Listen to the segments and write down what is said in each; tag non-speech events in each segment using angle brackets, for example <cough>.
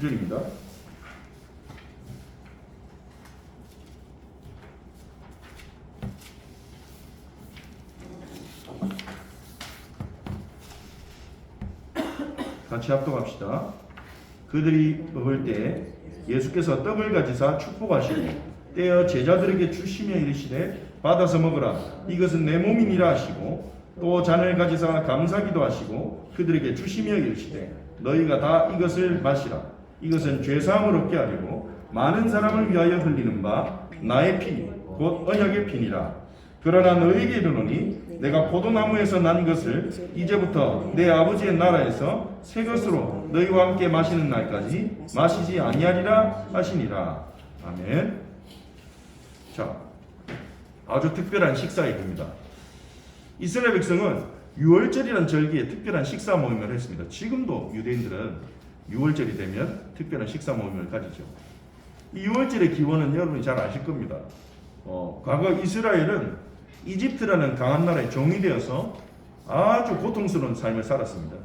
9절입니다. 같이 합독합시다. 그들이 먹을 때 예수께서 떡을 가지사 축복하시고 떼어 제자들에게 주시며 이르시되 받아서 먹으라 이것은 내 몸이니라 하시고 또 잔을 가지사 감사기도 하시고 그들에게 주시며 이르시되 너희가 다 이것을 마시라 이것은 죄사함을 얻게 하려고 많은 사람을 위하여 흘리는 바 나의 피 곧 언약의 피니라 그러나 너희에게 이르노니 내가 포도나무에서 난 것을 이제부터 내 아버지의 나라에서 새 것으로 너희와 함께 마시는 날까지 마시지 아니하리라 하시니라. 아멘. 자, 아주 특별한 식사에 됩니다. 이스라엘 백성은 6월절이라는 절기에 특별한 식사 모임을 했습니다. 지금도 유대인들은 6월절이 되면 특별한 식사 모임을 가지죠. 이 6월절의 기원은 여러분이 잘 아실 겁니다. 어, 과거 이스라엘은 이집트라는 강한 나라의 종이 되어서 아주 고통스러운 삶을 살았습니다.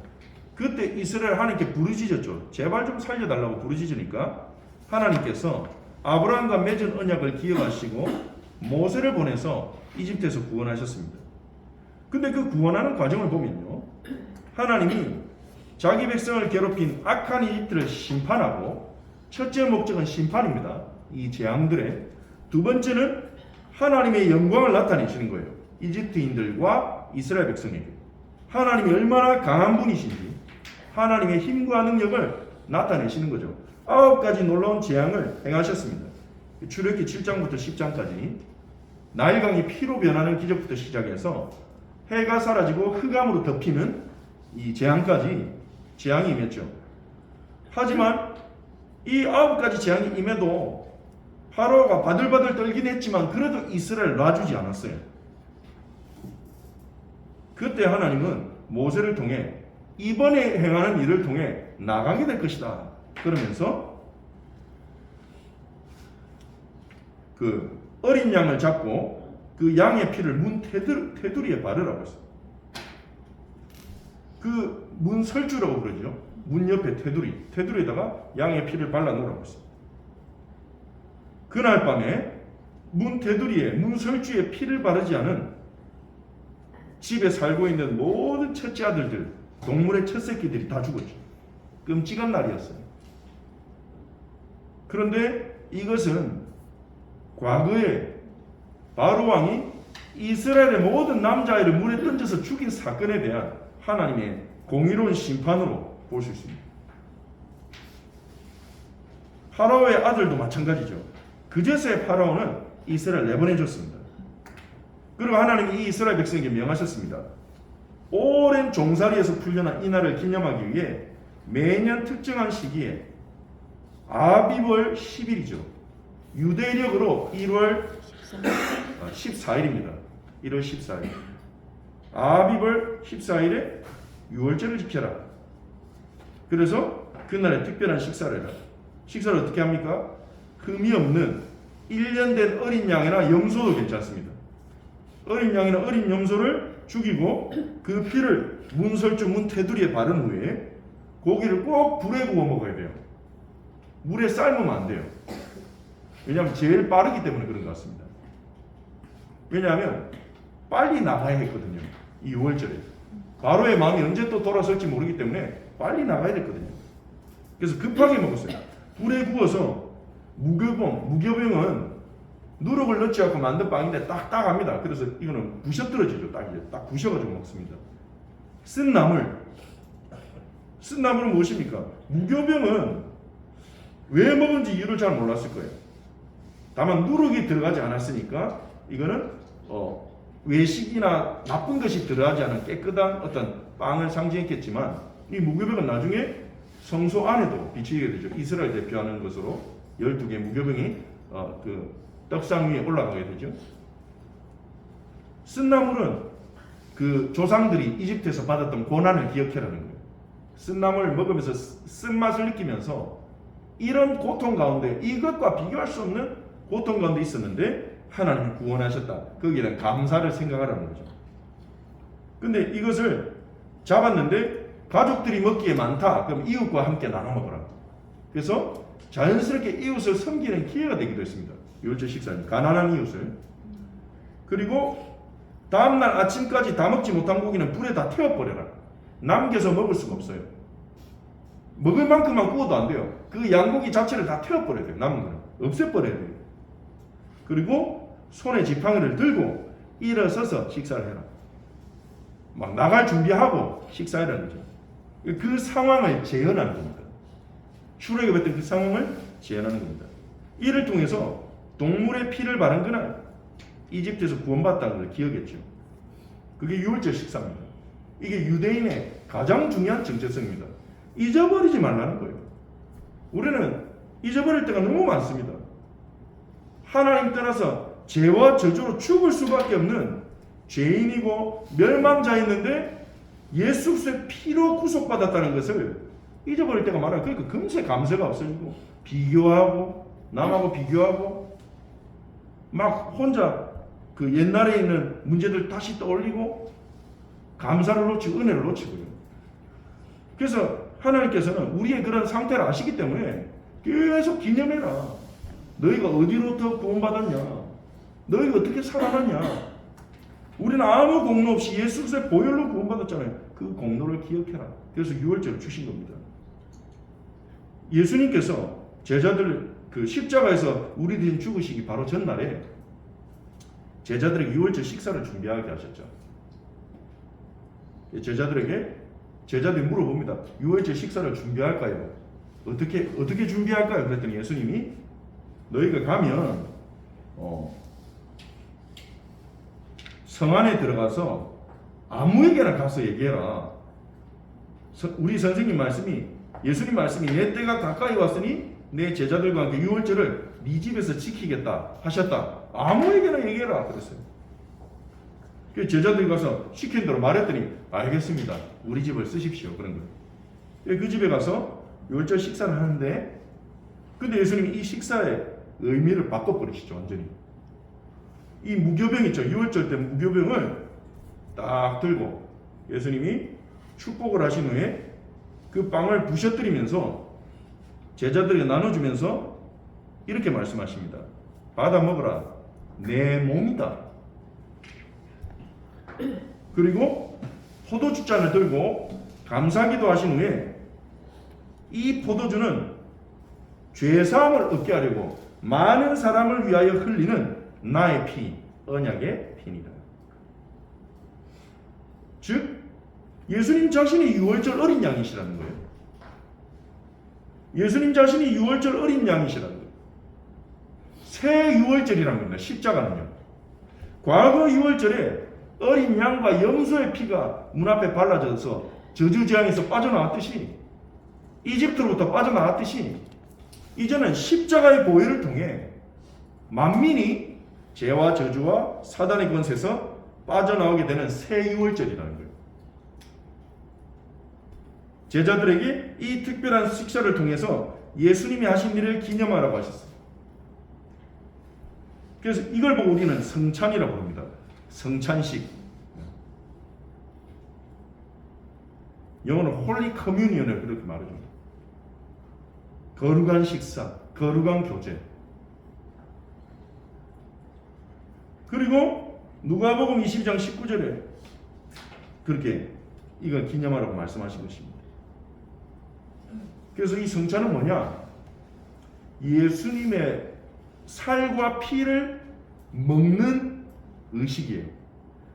그때 이스라엘 하나님께 부르짖었죠. 제발 좀 살려달라고 부르짖으니까 하나님께서 아브라함과 맺은 언약을 기억하시고 모세를 보내서 이집트에서 구원하셨습니다. 근데 그 구원하는 과정을 보면요. 하나님이 자기 백성을 괴롭힌 악한 이집트를 심판하고 첫째 목적은 심판입니다. 이 재앙들의 두 번째는 하나님의 영광을 나타내시는 거예요. 이집트인들과 이스라엘 백성에게. 하나님이 얼마나 강한 분이신지 하나님의 힘과 능력을 나타내시는 거죠. 아홉 가지 놀라운 재앙을 행하셨습니다. 출애굽기 7장부터 10장까지 나일강이 피로 변하는 기적부터 시작해서 해가 사라지고 흑암으로 덮이는 이 재앙까지 재앙이 임했죠. 하지만 이 아홉 가지 재앙이 임해도 파로가 바들바들 떨긴 했지만 그래도 이스라엘 놔주지 않았어요. 그때 하나님은 모세를 통해 이번에 행하는 일을 통해 나가게 될 것이다. 그러면서 그 어린 양을 잡고 그 양의 피를 문 테두, 테두리에 바르라고 했어요. 그 문 설주라고 그러죠. 문 옆에 테두리, 테두리에다가 양의 피를 발라 놓으라고 했어요. 그날 밤에 문 테두리에 문 설주에 피를 바르지 않은 집에 살고 있는 모든 첫째 아들들, 동물의 첫 새끼들이 다 죽었죠. 끔찍한 날이었어요. 그런데 이것은 과거에 바로 왕이 이스라엘의 모든 남자아이를 물에 던져서 죽인 사건에 대한 하나님의 공의로운 심판으로 볼수 있습니다. 파라오의 아들도 마찬가지죠. 그제서야 파라오는 이스라엘 내보내줬습니다. 그리고 하나님이 이 이스라엘 백성에게 명하셨습니다. 오랜 종살이에서 풀려난 이 날을 기념하기 위해 매년 특정한 시기에 아비벌 10일이죠. 유대력으로 1월 14일입니다. 1월 14일. 아비벌 14일에 6월절을 지켜라. 그래서 그날에 특별한 식사를 해라. 식사를 어떻게 합니까? 흠이 없는 1년 된 어린 양이나 염소도 괜찮습니다. 어린 양이나 어린 염소를 죽이고 그 피를 문설주 문 테두리에 바른 후에 고기를 꼭 불에 구워 먹어야 돼요. 물에 삶으면 안 돼요. 왜냐하면 제일 빠르기 때문에 그런 것 같습니다. 왜냐하면 빨리 나가야 했거든요. 이 6월절에. 바로의 마음이 언제 또 돌아설지 모르기 때문에 빨리 나가야 됐거든요. 그래서 급하게 먹었어요. 불에 구워서 무교병, 무교병은 누룩을 넣지 않고 만든 빵인데 딱딱합니다. 그래서 이거는 부셔 떨어지죠. 딱 이제 딱 부셔가지고 먹습니다. 쓴 나물. 쓴 나물은 무엇입니까? 무교병은 왜 먹은지 이유를 잘 몰랐을 거예요. 다만 누룩이 들어가지 않았으니까 이거는 어, 외식이나 나쁜 것이 들어가지 않은 깨끗한 어떤 빵을 상징했겠지만 이 무교병은 나중에 성소 안에도 비치게 되죠. 이스라엘 대표하는 것으로 12개 무교병이 어, 그 떡상 위에 올라가게 되죠. 쓴나물은 그 조상들이 이집트에서 받았던 고난을 기억해라는 거예요. 쓴나물 먹으면서 쓴맛을 느끼면서 이런 고통 가운데 이것과 비교할 수 없는 고통 가운데 있었는데 하나님이 구원하셨다. 거기에 대한 감사를 생각하라는 거죠. 근데 이것을 잡았는데 가족들이 먹기에 많다. 그럼 이웃과 함께 나눠 먹어라. 그래서 자연스럽게 이웃을 섬기는 기회가 되기도 했습니다. 유월절 식사는 가난한 이웃을. 그리고 다음날 아침까지 다 먹지 못한 고기는 불에 다 태워버려라. 남겨서 먹을 수가 없어요. 먹을 만큼만 구워도 안 돼요. 그 양고기 자체를 다 태워버려야 돼요. 남은 거는. 없애버려야 돼요. 그리고 손에 지팡이를 들고 일어서서 식사를 해라. 막 나갈 준비하고 식사하라는 거죠. 그 상황을 재현하는 겁니다. 출애굽 했던 그 상황을 재현하는 겁니다. 이를 통해서 동물의 피를 바른 그날 이집트에서 구원받았다는 걸 기억했죠. 그게 유월절 식사입니다. 이게 유대인의 가장 중요한 정체성입니다. 잊어버리지 말라는 거예요. 우리는 잊어버릴 때가 너무 많습니다. 하나님 떠나서 죄와 저주로 죽을 수밖에 없는 죄인이고 멸망자였는데 예수 그리스도의 피로 구속받았다는 것을 잊어버릴 때가 많아요. 그러니까 금세 감세가 없어지고 비교하고 남하고 비교하고 막 혼자 그 옛날에 있는 문제들 다시 떠올리고 감사를 놓치고 은혜를 놓치고요. 그래서 하나님께서는 우리의 그런 상태를 아시기 때문에 계속 기념해라. 너희가 어디로부터 구원받았냐? 너희가 어떻게 살아났냐? 우리는 아무 공로 없이 예수 그리스도의 보혈로 구원받았잖아요. 그 공로를 기억해라. 그래서 6월절을 주신 겁니다. 예수님께서 제자들 그 십자가에서 우리들이 죽으시기 바로 전날에 제자들에게 6월절 식사를 준비하게 하셨죠. 제자들에게 제자들이 물어봅니다. 6월절 식사를 준비할까요? 어떻게 어떻게 준비할까요? 그랬더니 예수님이 너희가 가면 어, 성 안에 들어가서 아무에게나 가서 얘기해라. 서- 우리 선생님 말씀이 예수님 말씀이 내 때가 가까이 왔으니 내 제자들과 함께 유월절을 네 집에서 지키겠다 하셨다. 아무에게나 얘기해라 그랬어요. 그 제자들이 가서 시킨 대로 말했더니 알겠습니다. 우리 집을 쓰십시오 그런 거예요. 그 집에 가서 유월절 식사를 하는데 근데 예수님이 이 식사의 의미를 바꿔버리시죠 완전히. 이 무교병 있죠. 유월절 때 무교병을 딱 들고 예수님이 축복을 하신 후에 그 빵을 부셔뜨리면서 제자들에게 나눠주면서 이렇게 말씀하십니다. 받아 먹어라. 내 몸이다. 그리고 포도주 잔을 들고 감사기도 하신 후에 이 포도주는 죄 사함을 얻게 하려고 많은 사람을 위하여 흘리는 나의 피, 언약의 피니라. 즉 예수님 자신이 유월절 어린 양이시라는 거예요. 예수님 자신이 유월절 어린 양이시라는 거예요. 새 유월절이라는 겁니다. 십자가는요. 과거 유월절에 어린 양과 염소의 피가 문 앞에 발라져서 저주재앙에서 빠져나왔듯이 이집트로부터 빠져나왔듯이 이제는 십자가의 보혈을 통해 만민이 죄와 저주와 사단의 권세에서 빠져나오게 되는 새 유월절이라는 거예요. 제자들에게 이 특별한 식사를 통해서 예수님이 하신 일을 기념하라고 하셨어요. 그래서 이걸 보고 우리는 성찬이라고 부릅니다. 성찬식. 영어는 홀리 커뮤니언을 그렇게 말하죠. 거룩한 식사, 거룩한 교제. 그리고 누가복음 22장 19절에 그렇게 이걸 기념하라고 말씀하신 것입니다. 그래서 이 성찬은 뭐냐? 예수님의 살과 피를 먹는 의식이에요.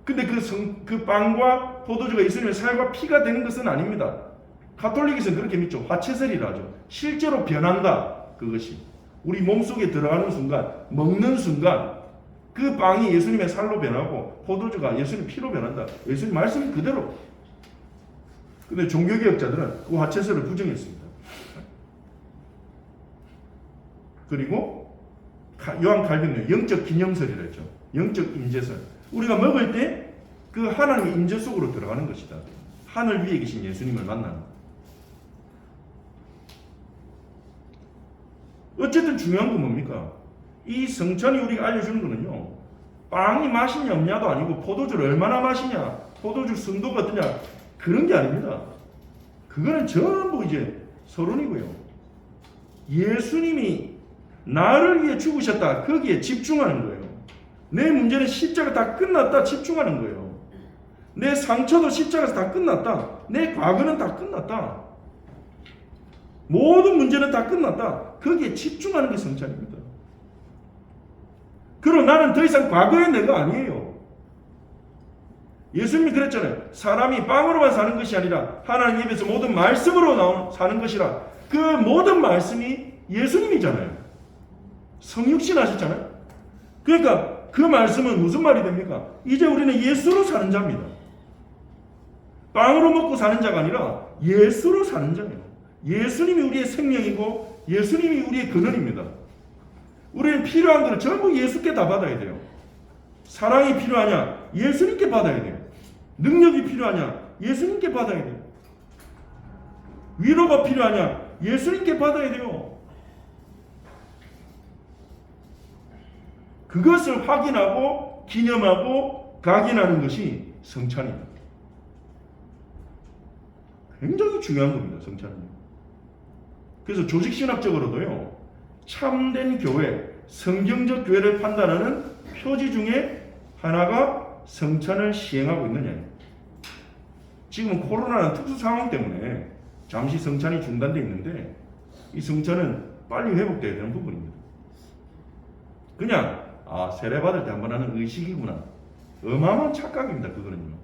근데 그, 성, 그 빵과 포도주가 예수님의 살과 피가 되는 것은 아닙니다. 가톨릭에서는 그렇게 믿죠. 화채설이라 하죠. 실제로 변한다. 그것이. 우리 몸속에 들어가는 순간, 먹는 순간, 그 빵이 예수님의 살로 변하고, 포도주가 예수님 피로 변한다. 예수님 말씀 그대로. 근데 종교개혁자들은 그 화채설을 부정했습니다. 그리고 요한 칼빈은 영적 기념설이라 했죠. 영적 임재설. 우리가 먹을 때 그 하나님의 임재 속으로 들어가는 것이다. 하늘 위에 계신 예수님을 만나는. 어쨌든 중요한 건 뭡니까? 이 성찬이 우리가 알려주는 거는요. 빵이 맛있냐 없냐도 아니고 포도주를 얼마나 마시냐, 포도주 순도가 어떠냐 그런 게 아닙니다. 그거는 전부 이제 서론이고요. 예수님이 나를 위해 죽으셨다. 거기에 집중하는 거예요. 내 문제는 십자가 다 끝났다. 집중하는 거예요. 내 상처도 십자가에서 다 끝났다. 내 과거는 다 끝났다. 모든 문제는 다 끝났다. 거기에 집중하는 게 성찬입니다. 그럼 나는 더 이상 과거의 내가 아니에요. 예수님이 그랬잖아요. 사람이 빵으로만 사는 것이 아니라 하나님 입에서 모든 말씀으로 나온 사는 것이라. 그 모든 말씀이 예수님이잖아요. 성육신 하셨잖아요. 그러니까 그 말씀은 무슨 말이 됩니까? 이제 우리는 예수로 사는 자입니다. 빵으로 먹고 사는 자가 아니라 예수로 사는 자예요. 예수님이 우리의 생명이고 예수님이 우리의 근원입니다. 우리는 필요한 것을 전부 예수께 다 받아야 돼요. 사랑이 필요하냐? 예수님께 받아야 돼요. 능력이 필요하냐? 예수님께 받아야 돼요. 위로가 필요하냐? 예수님께 받아야 돼요. 그것을 확인하고 기념하고 각인하는 것이 성찬입니다. 굉장히 중요한 겁니다. 성찬은. 그래서 조직신학적으로도요. 참된 교회, 성경적 교회를 판단하는 표지 중에 하나가 성찬을 시행하고 있느냐. 지금 코로나는 특수 상황 때문에 잠시 성찬이 중단돼 있는데 이 성찬은 빨리 회복돼야 되는 부분입니다. 그냥 아 세례 받을 때 한 번 하는 의식이구나. 어마어마한 착각입니다. 그거는요.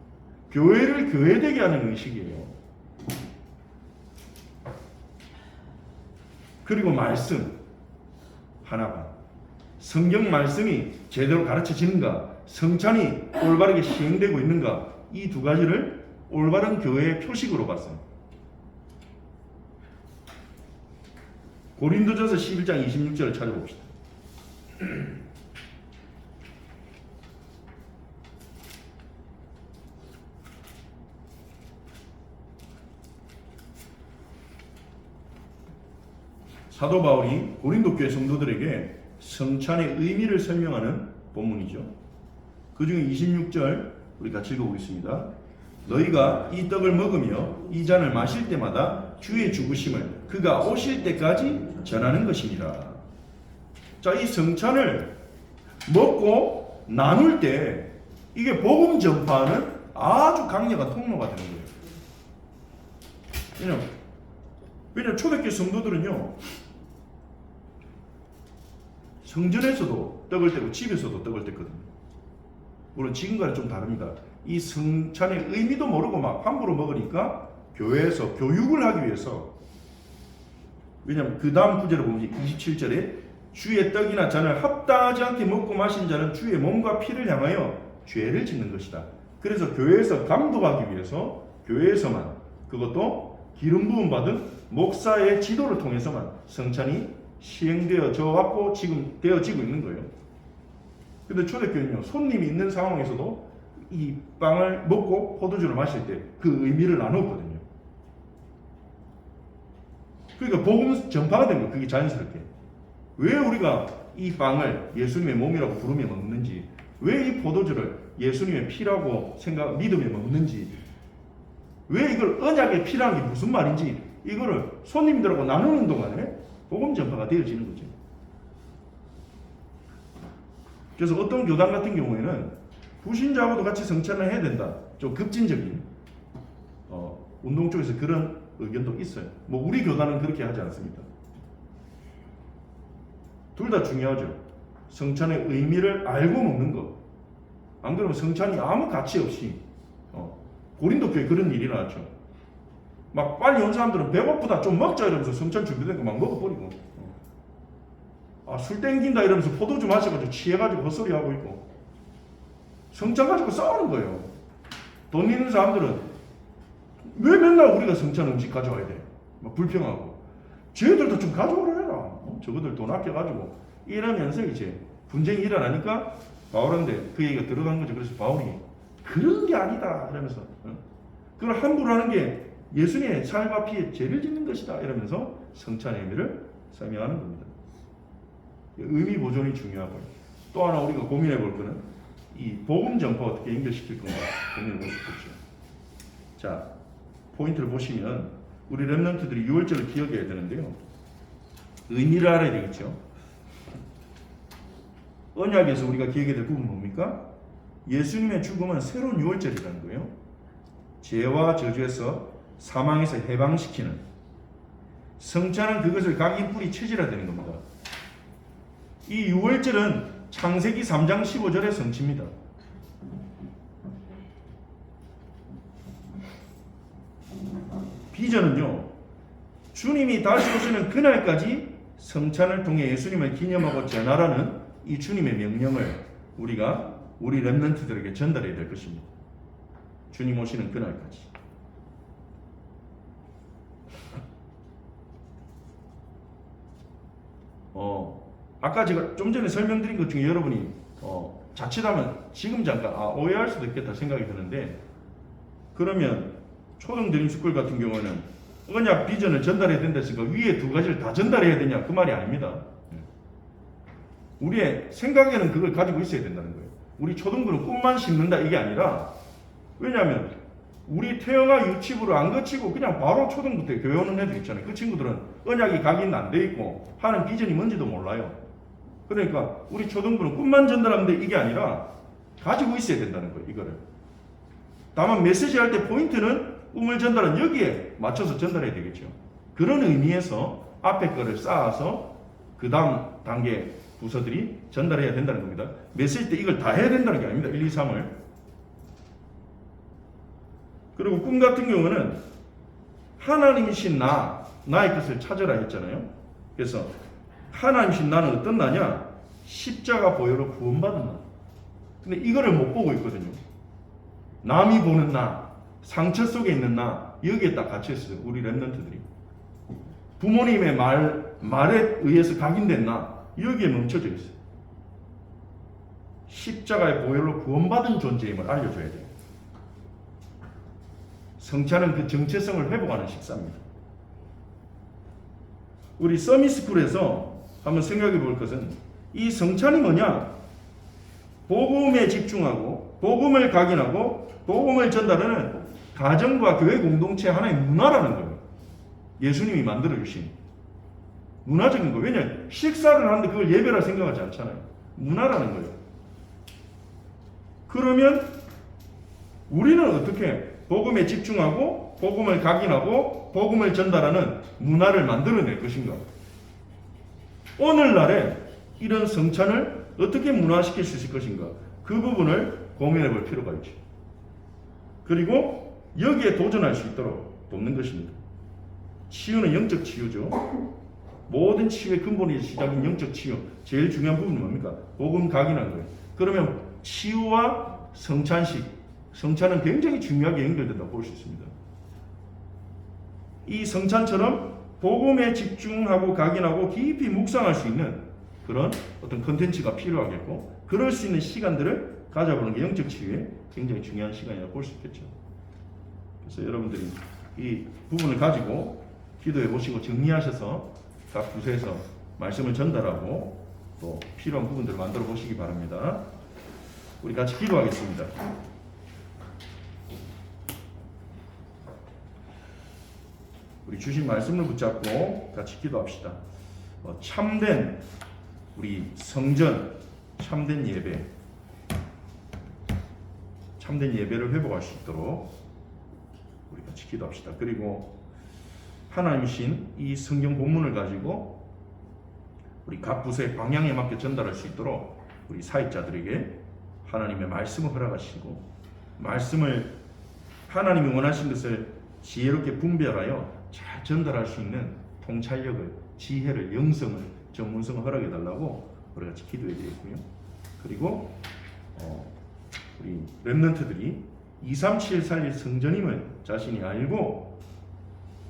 교회를 교회되게 하는 의식이에요. 그리고 말씀 하나가 성경 말씀이 제대로 가르쳐지는가 성찬이 올바르게 시행되고 있는가 이 두 가지를 올바른 교회의 표식으로 봤어요. 고린도전서 11장 26절을 찾아봅시다. <clears throat> 사도 바울이 고린도 교회 성도들에게 성찬의 의미를 설명하는 본문이죠. 그 중에 26절 우리 같이 읽어보겠습니다. 너희가 이 떡을 먹으며 이 잔을 마실 때마다 주의 죽으심을 그가 오실 때까지 전하는 것입니다. 자, 이 성찬을 먹고 나눌 때 이게 복음 전파는 아주 강력한 통로가 되는 거예요. 왜냐면, 왜냐면 초대교회 성도들은요, 성전에서도 떡을 떼고 집에서도 떡을 뗐거든요. 물론 지금과는 좀 다릅니다. 이 성찬의 의미도 모르고 막 함부로 먹으니까 교회에서 교육을 하기 위해서 왜냐하면 그 다음 구절을 보면 27절에 주의 떡이나 잔을 합당하지 않게 먹고 마신 자는 주의 몸과 피를 향하여 죄를 짓는 것이다. 그래서 교회에서 감독하기 위해서 교회에서만 그것도 기름 부음 받은 목사의 지도를 통해서만 성찬이 시행되어져 왔고 지금 되어지고 있는 거예요. 근데 초대교회는요 손님이 있는 상황에서도 이 빵을 먹고 포도주를 마실 때 그 의미를 나눴거든요. 그러니까 복음 전파가 된 거예요. 그게 자연스럽게. 왜 우리가 이 빵을 예수님의 몸이라고 부르며 먹는지, 왜 이 포도주를 예수님의 피라고 생각, 믿으며 먹는지, 왜 이걸 언약의 피라는 게 무슨 말인지, 이거를 손님들하고 나누는 동안에 복음 전파가 되어지는 거죠. 그래서 어떤 교단 같은 경우에는 불신자하고도 같이 성찬을 해야 된다. 좀 급진적인 어, 운동 쪽에서 그런 의견도 있어요. 뭐 우리 교단은 그렇게 하지 않습니다. 둘 다 중요하죠. 성찬의 의미를 알고 먹는 것. 안 그러면 성찬이 아무 가치 없이 어, 고린도 교회 그런 일이 일어났죠. 막 빨리 온 사람들은 배고프다 좀 먹자 이러면서 성찬 준비된 거 막 먹어버리고 어. 아, 술 땡긴다 이러면서 포도주 마셔가지고 취해가지고 헛소리 하고 있고 성찬 가지고 싸우는 거예요. 돈 있는 사람들은 왜 맨날 우리가 성찬 음식 가져와야 돼? 막 불평하고 쟤들도 좀 가져오라 해라. 어? 저거들 돈 아껴가지고 이러면서 이제 분쟁이 일어나니까 바울한테 그 얘기가 들어간 거죠. 그래서 바울이 그런 게 아니다 이러면서 어? 그걸 함부로 하는 게 예수님의 삶과 피에 죄를 짓는 것이다 이러면서 성찬의 의미를 설명하는 겁니다. 의미 보존이 무중요하고요. 또 하나 우리가 고민해 볼 거는 이 복음 전파 어떻게 연결시킬 건가 고민해 볼수 있겠죠. 자, 포인트를 보시면 우리 렘넌트들이 6월절을 기억해야 되는데요. 의미를 알아야 되겠죠. 언약에서 우리가 기억해야 될 부분은 뭡니까? 예수님의 죽음은 새로운 유월절이라는 거예요. 죄와 저주에서 사망에서 해방시키는 성찬은 그것을 각인 뿌리 체질화 되는 겁니다. 이 유월절은 창세기 3장 15절의 성취입니다. 비전은요. 주님이 다시 오시는 그날까지 성찬을 통해 예수님을 기념하고 전하라는 이 주님의 명령을 우리가 우리 렘넌트들에게 전달해야 될 것입니다. 주님 오시는 그날까지. 어, 아까 제가 좀 전에 설명드린 것 중에 여러분이 어, 자칫하면 지금 잠깐 아, 오해할 수도 있겠다 생각이 드는데 그러면 초등 드림 스쿨 같은 경우는 언약 비전을 전달해야 된다 했으니까 위에 두 가지를 다 전달해야 되냐 그 말이 아닙니다. 우리의 생각에는 그걸 가지고 있어야 된다는 거예요. 우리 초등부는 꿈만 심는다 이게 아니라 왜냐하면 우리 태영아 유치부를 안 거치고 그냥 바로 초등부 터 교회 오는 애들 있잖아요. 그 친구들은 언약이 각인 안 돼 있고 하는 비전이 뭔지도 몰라요. 그러니까 우리 초등부는 꿈만 전달하면 돼 이게 아니라 가지고 있어야 된다는 거예요. 이거를. 다만 메시지 할 때 포인트는 꿈을 전달은 여기에 맞춰서 전달해야 되겠죠. 그런 의미에서 앞에 거를 쌓아서 그 다음 단계 부서들이 전달해야 된다는 겁니다. 메시지 때 이걸 다 해야 된다는 게 아닙니다. 1, 2, 3을. 그리고 꿈 같은 경우는 하나님이신 나, 나의 것을 찾으라 했잖아요. 그래서 하나님이신 나는 어떤 나냐? 십자가 보혈로 구원받은 나. 근데 이거를 못 보고 있거든요. 남이 보는 나, 상처 속에 있는 나, 여기에 딱 갇혀 있어요. 우리 랩런트들이. 부모님의 말, 말에 의해서 각인된 나, 여기에 멈춰져 있어요. 십자가의 보혈로 구원받은 존재임을 알려줘야 돼요. 성찬은 그 정체성을 회복하는 식사입니다. 우리 서미스쿨에서 한번 생각해 볼 것은 이 성찬이 뭐냐? 복음에 집중하고 복음을 각인하고 복음을 전달하는 가정과 교회 공동체 하나의 문화라는 거예요. 예수님이 만들어 주신 문화적인 거. 왜냐 식사를 하는데 그걸 예배라 생각하지 않잖아요. 문화라는 거예요. 그러면 우리는 어떻게 복음에 집중하고 복음을 각인하고 복음을 전달하는 문화를 만들어낼 것인가? 오늘날에 이런 성찬을 어떻게 문화시킬 수 있을 것인가? 그 부분을 고민해 볼 필요가 있죠. 그리고 여기에 도전할 수 있도록 돕는 것입니다. 치유는 영적 치유죠. 모든 치유의 근본이 시작인 영적 치유. 제일 중요한 부분은 뭡니까? 복음 각인한 거예요. 그러면 치유와 성찬식, 성찬은 굉장히 중요하게 연결된다고 볼 수 있습니다. 이 성찬처럼 복음에 집중하고 각인하고 깊이 묵상할 수 있는 그런 어떤 컨텐츠가 필요하겠고 그럴 수 있는 시간들을 가져보는 게 영적 치유에 굉장히 중요한 시간이라고 볼 수 있겠죠. 그래서 여러분들이 이 부분을 가지고 기도해 보시고 정리하셔서 각 부서에서 말씀을 전달하고 또 필요한 부분들을 만들어 보시기 바랍니다. 우리 같이 기도하겠습니다. 우리 주신 말씀을 붙잡고 같이 기도합시다. 어, 참된 우리 성전, 참된 예배, 참된 예배를 회복할 수 있도록 우리 같이 기도합시다. 그리고 하나님이신 이 성경 본문을 가지고 우리 각 부서의 방향에 맞게 전달할 수 있도록 우리 사역자들에게 하나님의 말씀을 허락하시고 말씀을 하나님이 원하신 것을 지혜롭게 분별하여 잘 전달할 수 있는 통찰력을, 지혜를, 영성을, 전문성을 허락해 달라고 우리 같이 기도해 드렸고요. 그리고 어, 우리 렘넌트들이 237 살릴 성전임을 자신이 알고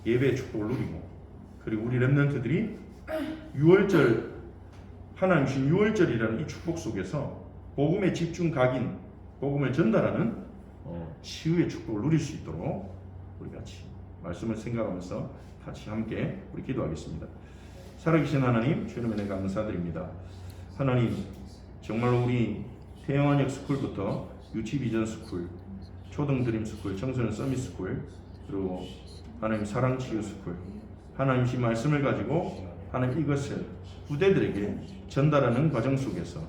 예배의 축복을 누리고 그리고 우리 렘넌트들이 6월절 하나님 신 6월절이라는 이 축복 속에서 복음의 집중 각인, 복음을 전달하는 어, 치유의 축복을 누릴 수 있도록 우리 같이 말씀을 생각하면서 같이 함께 우리 기도하겠습니다. 살아계신 하나님, 주님의 은혜 감사드립니다. 하나님, 정말로 우리 태영한역 스쿨부터 유치 비전 스쿨, 초등 드림 스쿨, 청소년 서밋 스쿨, 그리고 하나님 사랑 치유 스쿨, 하나님신 말씀을 가지고 하는 이것을 후대들에게 전달하는 과정 속에서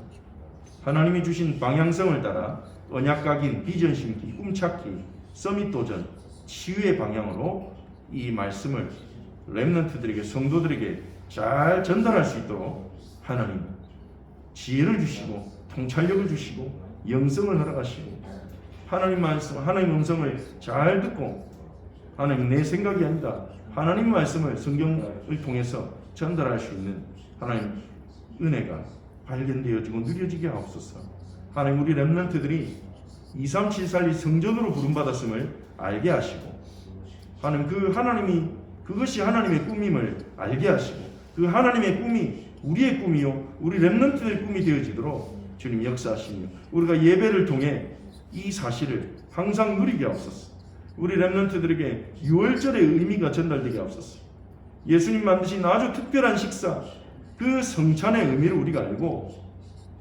하나님이 주신 방향성을 따라 언약 각인, 비전 심기, 꿈 찾기, 서밋 도전, 치유의 방향으로 이 말씀을 렘넌트들에게 성도들에게 잘 전달할 수 있도록 하나님 지혜를 주시고 통찰력을 주시고 영성을 허락하시고 하나님 말씀, 하나님 음성을 잘 듣고 하나님 내 생각이 아니다. 하나님 말씀을 성경을 통해서 전달할 수 있는 하나님 은혜가 발견되어지고 누려지게 하옵소서. 하나님 우리 렘넌트들이 2374리 성전으로 부름받았음을 알게 하시고 하나님 그 하나님이 그것이 하나님의 꿈임을 알게 하시고 그 하나님의 꿈이 우리의 꿈이요 우리 렘넌트의 꿈이 되어지도록 주님 역사하시며 우리가 예배를 통해 이 사실을 항상 누리게 하옵소서. 우리 렘넌트들에게 6월절의 의미가 전달되게 하옵소서. 예수님 만드신 아주 특별한 식사 그 성찬의 의미를 우리가 알고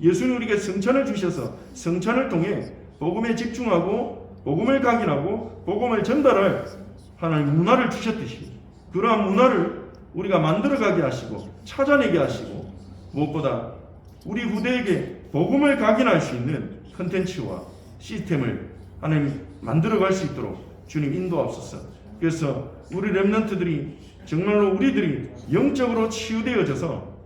예수님 우리에게 성찬을 주셔서 성찬을 통해 복음에 집중하고 복음을 각인하고 복음을 전달할 하나님 문화를 주셨듯이 그러한 문화를 우리가 만들어가게 하시고 찾아내게 하시고 무엇보다 우리 후대에게 복음을 각인할 수 있는 컨텐츠와 시스템을 하나님 만들어갈 수 있도록 주님 인도하옵소서. 그래서 우리 렘넌트들이 정말로 우리들이 영적으로 치유되어져서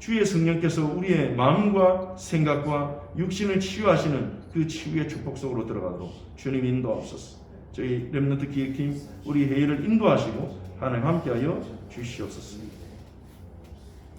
주의 성령께서 우리의 마음과 생각과 육신을 치유하시는 그 치유의 축복 속으로 들어가도록 주님 인도하옵소서. 저희 렘넌트 기획팀 우리 회의를 인도하시고 하나님 함께하여 주시옵소서.